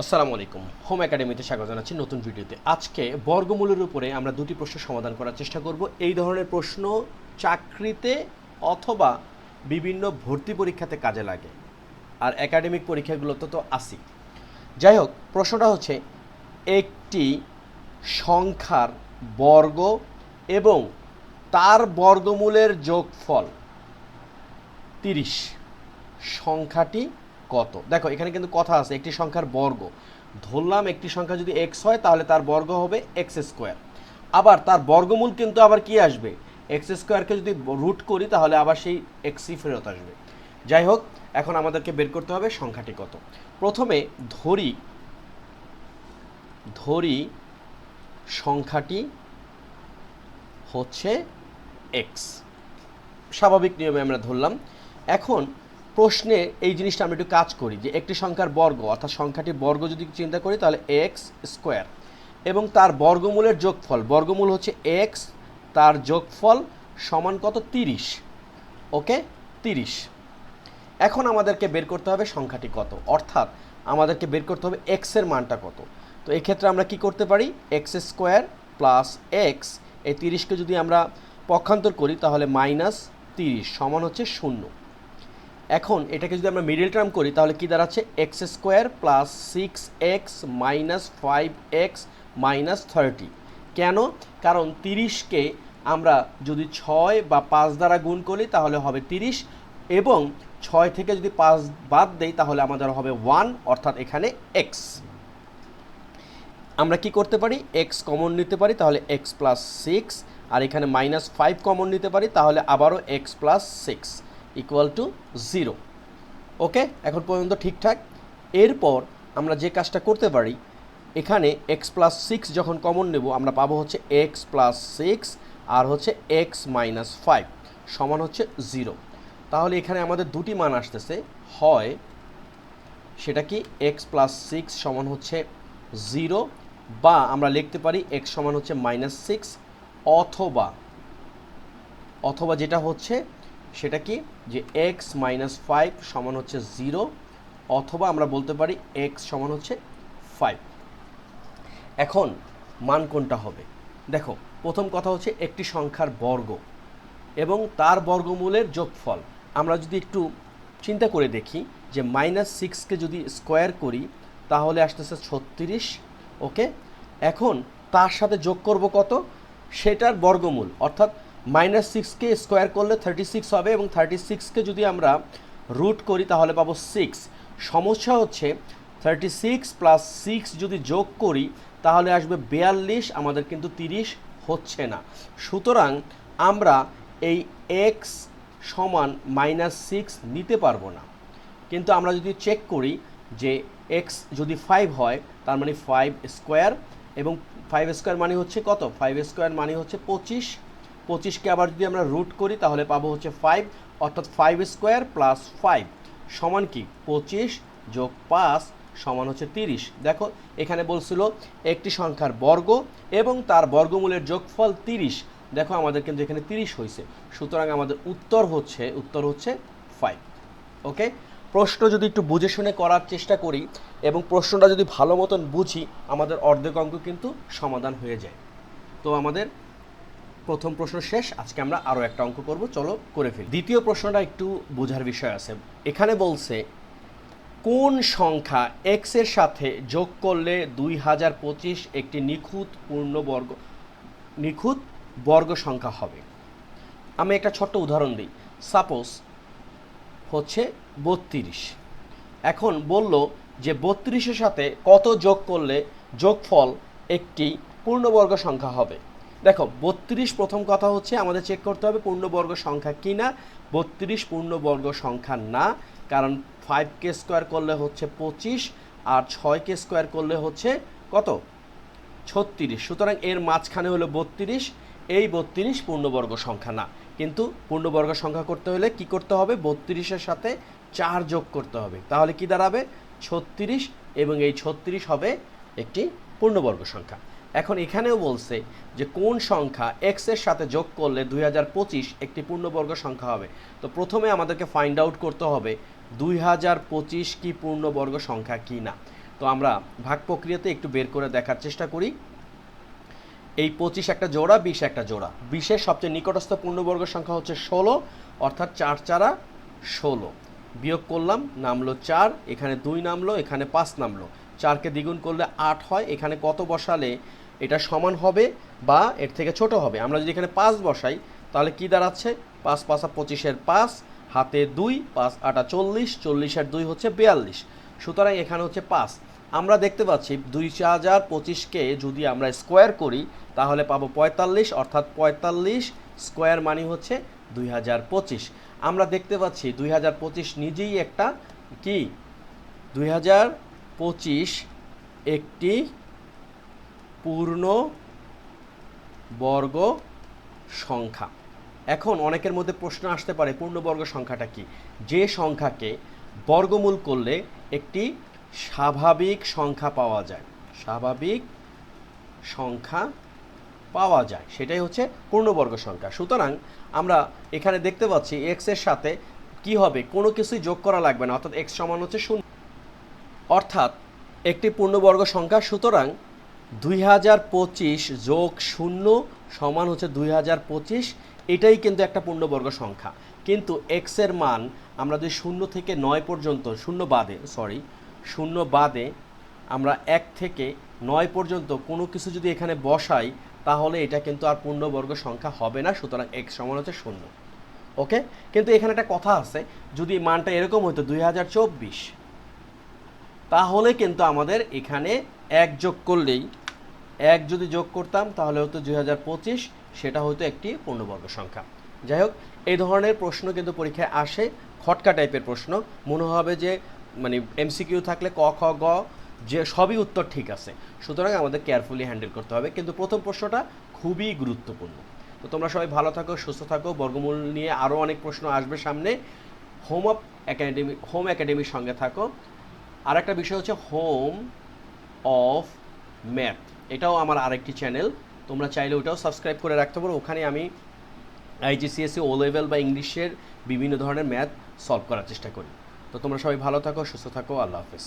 আসসালামু আলাইকুম। হোম একাডেমিতে স্বাগত জানাচ্ছি নতুন ভিডিওতে। আজকে বর্গমূলের উপরে আমরা দুটি প্রশ্ন সমাধান করার চেষ্টা করব। এই ধরনের প্রশ্ন চাকরিতে অথবা বিভিন্ন ভর্তি পরীক্ষাতে কাজে লাগে। আর একাডেমিক পরীক্ষাগুলোতে তো আসি যাই হোক, প্রশ্নটা হচ্ছে একটি সংখ্যার বর্গ এবং তার বর্গমূলের যোগফল তিরিশ। সংখ্যাটি কত? দেখো, এখানে কিন্তু কথা আছে, একটি সংখ্যার বর্গ। ধরলাম একটি সংখ্যা যদি এক্স হয়, তাহলে তার বর্গ হবে এক্স স্কোয়ার আবার তার বর্গমূল কিন্তু আবার কি আসবে? এক্স স্কোয়ারকে যদি রুট করি, তাহলে আবার সেই এক্সই ফেরত আসবে। যাই হোক, এখন আমাদেরকে বের করতে হবে সংখ্যাটি কত। প্রথমে ধরি ধরি সংখ্যাটি হচ্ছে এক্স স্বাভাবিক নিয়মে আমরা ধরলাম। এখন প্রশ্নে এই জিনিসটা আমরা একটু কাজ করি, যে একটি সংখ্যার বর্গ, অর্থাৎ সংখ্যাটি বর্গ যদি চিন্তা করি, তাহলে এক্স স্কোয়ার এবং তার বর্গমূলের যোগফল, বর্গমূল হচ্ছে এক্স তার যোগফল সমান কত? তিরিশ। ওকে? তিরিশ। এখন আমাদেরকে বের করতে হবে সংখ্যাটি কত? অর্থাৎ আমাদেরকে বের করতে হবে এক্সের মানটা কত? তো এক্ষেত্রে আমরা কি করতে পারি? এক্স স্কোয়ার প্লাস এক্স এই তিরিশকে যদি আমরা পক্ষান্তর করি, তাহলে মাইনাস তিরিশ, সমান হচ্ছে শূন্য। এখন এটাকে যদি আমরা মিডিল টার্ম করি, তাহলে কি দাঁড়াচ্ছে? X square plus six x minus five x minus thirty কেন? কারণ তিরিশকে আমরা যদি ছয় বা পাঁচ দ্বারা গুণ করি, তাহলে হবে তিরিশ। এবং ছয় থেকে যদি পাঁচ বাদ দেই, তাহলে আমাদের হবে ওয়ান অর্থাৎ এখানে এক্স আমরা কি করতে পারি? এক্স কমন নিতে পারি, তাহলে এক্স প্লাস সিক্স আর এখানে মাইনাস ফাইভ কমন নিতে পারি, তাহলে আবারও x plus six equal to zero okay এখন পর্যন্ত ঠিকঠাক। এরপর আমরা যে কাজটা করতে পারি, এখানে এক্স প্লাস সিক্স যখন কমন নেব, আমরা পাবো হচ্ছে এক্স প্লাস সিক্স আর হচ্ছে এক্স মাইনাস ফাইভ সমান হচ্ছে জিরো তাহলে এখানে আমাদের দুটি মান আসতেছে। হয় সেটা কি এক্স প্লাস সিক্স সমান হচ্ছে জিরো বা আমরা লিখতে পারি এক্স সমান হচ্ছে মাইনাস সিক্স অথবা অথবা যেটা হচ্ছে সেটা কি? যে এক্স মাইনাস ফাইভ সমান হচ্ছে জিরো অথবা আমরা বলতে পারি এক্স সমান হচ্ছে ফাইভ এখন মান কোনটা হবে? দেখো, প্রথম কথা হচ্ছে একটি সংখ্যার বর্গ এবং তার বর্গমূলের যোগফল। আমরা যদি একটু চিন্তা করে দেখি যে মাইনাস সিক্সকে যদি স্কোয়ার করি, তাহলে আসতেছে ছত্রিশ ওকে এখন তার সাথে যোগ করব কত? সেটার বর্গমূল, অর্থাৎ মাইনাস সিক্সকে স্কোয়ার করলে থার্টি সিক্স হবে এবং থার্টি সিক্সকে যদি আমরা রুট করি তাহলে পাবো সিক্স সমস্যা হচ্ছে থার্টি সিক্স প্লাস সিক্স যদি যোগ করি, তাহলে আসবে বিয়াল্লিশ, আমাদের কিন্তু তিরিশ হচ্ছে না। সুতরাং আমরা এই এক্স সমান মাইনাস সিক্স নিতে পারব না। কিন্তু আমরা যদি চেক করি যে এক্স যদি ফাইভ হয়, তার মানে ফাইভ স্কোয়ার এবং ফাইভ স্কোয়ার মানে হচ্ছে কত? ফাইভ স্কোয়ার মানে হচ্ছে পঁচিশ। পঁচিশকে আবার যদি আমরা রুট করি, তাহলে পাবো হচ্ছে ফাইভ অর্থাৎ ফাইভ স্কোয়ার প্লাস ফাইভ সমান কি? পঁচিশ যোগ পাঁচ সমান হচ্ছে তিরিশ। দেখো, এখানে বলছিল একটি সংখ্যার বর্গ এবং তার বর্গমূলের যোগফল তিরিশ। দেখো, আমাদের কিন্তু এখানে তিরিশ হয়েছে। সুতরাং আমাদের উত্তর হচ্ছে উত্তর হচ্ছে ফাইভ ওকে প্রশ্ন যদি একটু বুঝে শুনে করার চেষ্টা করি এবং প্রশ্নটা যদি ভালো মতন বুঝি, আমাদের অর্ধেক অঙ্ক কিন্তু সমাধান হয়ে যায়। তো আমাদের প্রথম প্রশ্ন শেষ। আজকে আমরা আরও একটা অঙ্ক করব। চলো করে ফেলি। দ্বিতীয় প্রশ্নটা একটু বোঝার বিষয় আছে। এখানে বলছে, কোন সংখ্যা এক্সের সাথে যোগ করলে দুই হাজার পঁচিশ একটি নিখুঁত পূর্ণবর্গ নিখুঁত বর্গ সংখ্যা হবে? আমি একটা ছোট্ট উদাহরণ দিই। সাপোজ হচ্ছে বত্রিশ। এখন বলল যে বত্রিশের সাথে কত যোগ করলে যোগফল একটি পূর্ণবর্গ সংখ্যা হবে? দেখো, বত্রিশ প্রথম কথা হচ্ছে আমাদের চেক করতে হবে পূর্ণবর্গ সংখ্যা কি না? বত্রিশ পূর্ণবর্গ সংখ্যা না, কারণ ফাইভ কে স্কোয়ার করলে হচ্ছে পঁচিশ, আর ছয় কে স্কোয়ার করলে হচ্ছে কত? ছত্রিশ। সুতরাং এর মাঝখানে হলো বত্রিশ, এই বত্রিশ পূর্ণবর্গ সংখ্যা না। কিন্তু পূর্ণবর্গ সংখ্যা করতে হলে কি করতে হবে? বত্রিশের সাথে চার যোগ করতে হবে। তাহলে কি দাঁড়াবে? ছত্রিশ, এবং এই ছত্রিশ হবে একটি পূর্ণবর্গ সংখ্যা। এখন এখানেও বলছে যে কোন সংখ্যা এক্সের সাথে যোগ করলে দুই হাজার পঁচিশ একটি পূর্ণবর্গ সংখ্যা হবে। তো প্রথমে আমাদেরকে ফাইন্ড আউট করতে হবে দুই হাজার পঁচিশ কি পূর্ণবর্গ সংখ্যা কি না। তো আমরা ভাগ প্রক্রিয়াতে একটু বের করে দেখার চেষ্টা করি। এই পঁচিশ একটা জোড়া, বিশ একটা জোড়া। বিশের সবচেয়ে নিকটস্থ পূর্ণবর্গ সংখ্যা হচ্ছে ষোলো, অর্থাৎ চার চারা ষোলো। বিয়োগ করলাম, নামলো চার, এখানে দুই নামলো, এখানে পাঁচ নামলো। চারকে দ্বিগুণ করলে আট হয়, এখানে কত বসালে এটা সমান হবে বা এর থেকে ছোট হবে। আমরা যদি এখানে পাঁচ বসাই, তাহলে কি দাঁড়াচ্ছে? পাঁচ পাঁচা পঁচিশের পাঁচ, হাতে দুই, পাঁচ আটা চল্লিশ চল্লিশের দুই হচ্ছে বিয়াল্লিশ। সুতরাং এখানে হচ্ছে পাঁচ। আমরা দেখতে পাচ্ছি দুই হাজার পঁচিশকে যদি আমরা স্কোয়ার করি, তাহলে পাবো পঁয়তাল্লিশ, অর্থাৎ পঁয়তাল্লিশ স্কোয়ার মানে হচ্ছে দুই হাজার পঁচিশ। আমরা দেখতে পাচ্ছি দুই হাজার পঁচিশ নিজেই একটা কি? দুই হাজার পঁচিশ একটি পূর্ণ বর্গ সংখ্যা। এখন অনেকের মধ্যে প্রশ্ন আসতে পারে পূর্ণবর্গ সংখ্যাটা কি? যে সংখ্যাকে বর্গমূল করলে একটি স্বাভাবিক সংখ্যা পাওয়া যায়। স্বাভাবিক সংখ্যা পাওয়া যায়। সেটাই হচ্ছে পূর্ণবর্গ সংখ্যা। সুতরাং আমরা এখানে দেখতে পাচ্ছি এক্সের সাথে কি হবে? কোনো কিছুই যোগ করা লাগবে না, অর্থাৎ এক্স সমান হচ্ছে শূন্য। অর্থাৎ একটি পূর্ণবর্গ সংখ্যা, সুতরাং দুই হাজার পঁচিশ যোগ শূন্য সমান হচ্ছে দুই হাজার পঁচিশ। এটাই কিন্তু একটা পূর্ণবর্গ সংখ্যা। কিন্তু এক্সের মান আমরা যদি শূন্য থেকে নয় পর্যন্ত, শূন্য বাদে সরি শূন্য বাদে আমরা এক থেকে নয় পর্যন্ত কোনো কিছু যদি এখানে বসাই, তাহলে এটা কিন্তু আর পূর্ণবর্গ সংখ্যা হবে না, সুতরাং এক্স সমান হচ্ছে শূন্য। ওকে? কিন্তু এখানে একটা কথা আছে, যদি মানটা এরকম হতো দুই হাজার চব্বিশ তাহলে কিন্তু আমাদের এখানে এক যোগ করলেই, এক যদি যোগ করতাম তাহলে হতো দুই হাজার পঁচিশ, সেটা হতো একটি পূর্ণবর্গ সংখ্যা। যাই হোক, এই ধরনের প্রশ্ন কিন্তু পরীক্ষায় আসে, খটকা টাইপের প্রশ্ন। মনে হবে যে মানে এমসিকিউ থাকলে ক, খ, গ, যে সবই উত্তর ঠিক আছে। সুতরাং আমাদের কেয়ারফুলি হ্যান্ডেল করতে হবে। কিন্তু প্রথম প্রশ্নটা খুবই গুরুত্বপূর্ণ। তো তোমরা সবাই ভালো থাকো, সুস্থ থাকো। বর্গমূল নিয়ে আরও অনেক প্রশ্ন আসবে সামনে। হোম অফ একাডেমি হোম একাডেমির সঙ্গে থাকো। আর একটা বিষয় হচ্ছে হোম অফ ম্যাথ এটাও আমার আরেকটি চ্যানেল তোমরা চাইলে ওটাও সাবস্ক্রাইব করে রাখতে পারো। ওখানে আমি আইজিসিএসসি ও লেভেল বা ইংলিশের বিভিন্ন ধরনের ম্যাথ সলভ করার চেষ্টা করি। তো তোমরা সবাই ভালো থাকো, সুস্থ থাকো। আল্লাহ হাফেজ।